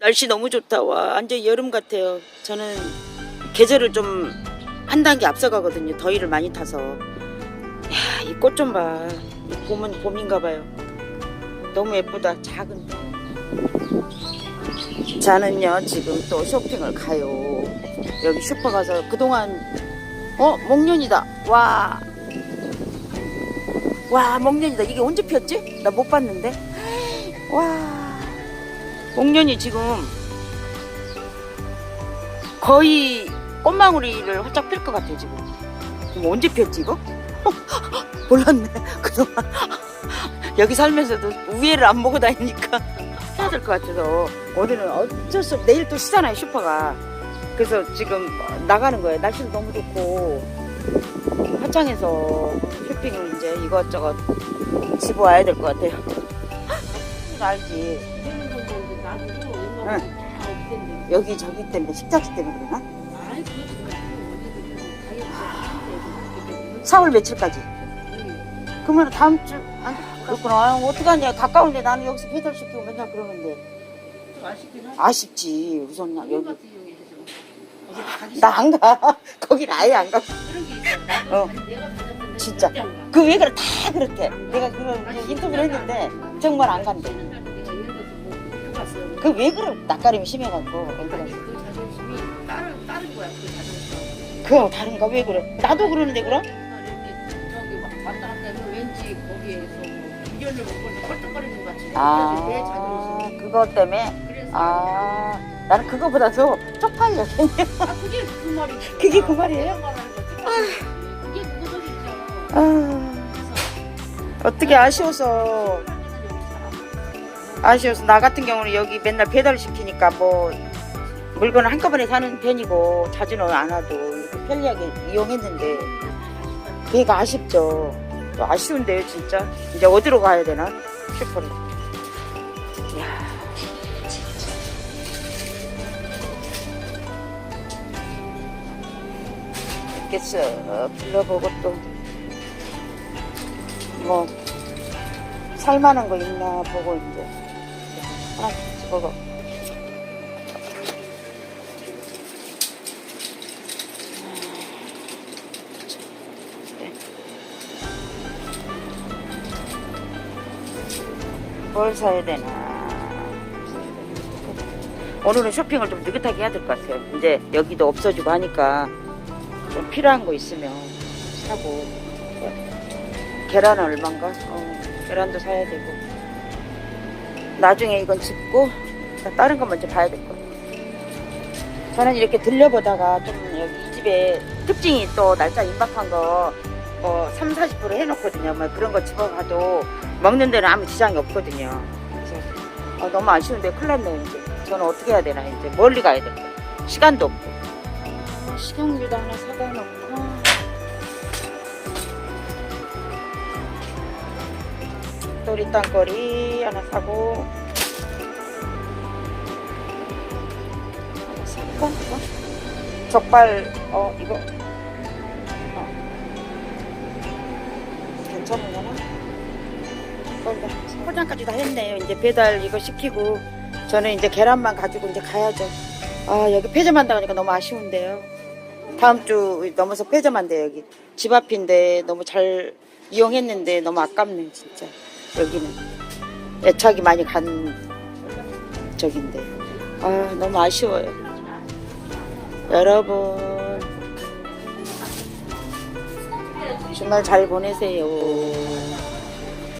날씨 너무 좋다. 와, 완전 여름 같아요. 저는 계절을 좀 한 단계 앞서가거든요. 더위를 많이 타서. 야, 이 꽃 좀 봐. 이 봄은 봄인가 봐요. 너무 예쁘다. 작은. 저는요, 지금 또 쇼핑을 가요. 여기 슈퍼 가서 그동안, 어, 목련이다. 와. 와, 목련이다. 이게 언제 피었지? 나 못 봤는데. 와. 목련이 지금 거의 꽃망울이를 활짝 필 것 같아요 지금. 지금 언제 피었지 이거? 몰랐네. 그동안 여기 살면서도 우회를 안 보고 다니니까 해야 될 것 같아서 오늘은 어쩔 수 없. 내일 또 쉬잖아요 슈퍼가. 그래서 지금 나가는 거예요. 날씨도 너무 좋고 화창해서 쇼핑을 이제 이것저것 집어와야 될 것 같아요. 알지. 여기 저기 때문에 식자지 때문에 그러나? 4월 며칠까지? 그러면 다음 주 안, 그렇구나. 아, 어떡하냐. 가까운데 나는 여기서 배달시키고 맨날 그러는데. 아쉽지. 우선 나 여기. 나 안 가. 거긴 아예 안 가. 어. 진짜. 그 왜 그래? 다 그렇대. 내가 이제 인터뷰를 했는데 정말 안 간대. 그 왜 그래? 낯가림이 심해갖고. 애들은. 그거 다른가? 왜 그래? 나도 그러는데 그럼? 아, 그거 때문에? 아, 나는 그거보다도 쪽팔려. 아, 그게 그 말이지. 그게 그 말이에요? 그게 그거죠. 아, 어떻게 아쉬워서, 아쉬워서, 나 같은 경우는 여기 맨날 배달 시키니까 뭐, 물건을 한꺼번에 사는 편이고, 자주는 안 와도 편리하게 이용했는데, 그게 아쉽죠. 또 아쉬운데요, 진짜. 이제 어디로 가야 되나? 슈퍼를. 이야. 이렇게 쓱 둘러보고 또, 뭐, 살만한 거 있나 보고 이제 하나 집어가. 뭘 사야 되나. 오늘은 쇼핑을 좀 느긋하게 해야 될 것 같아요. 이제 여기도 없어지고 하니까 좀 필요한 거 있으면 사고. 계란은 얼만가? 어, 계란도 사야 되고. 나중에 이건 집고 다른 거 먼저 봐야 될것 같아요. 저는 이렇게 들려보다가 좀 여기 이 집에 특징이 또 날짜 임박한 거뭐 3, 40% 해놓거든요. 뭐 그런 거 집어가도 먹는 데는 아무 지장이 없거든요. 그래서 아, 너무 아쉬운데 큰일 났네요, 이제. 저는 어떻게 해야 되나, 이제. 멀리 가야 될까 시간도 없고. 식용유도 하나 사다 놓고. 또리땅거리 하나 사고. 살까? 어? 족발, 어, 이거. 어. 괜찮으려나? 포장까지 다 했네요. 이제 배달 이거 시키고 저는 이제 계란만 가지고 이제 가야죠. 아 여기 폐점한다 하니까 너무 아쉬운데요. 다음 주 넘어서 폐점한대 여기 집 앞인데 너무 잘 이용했는데 너무 아깝네 진짜 여기는 애착이 많이 간 적인데 아 너무 아쉬워요. 여러분 주말 잘 보내세요.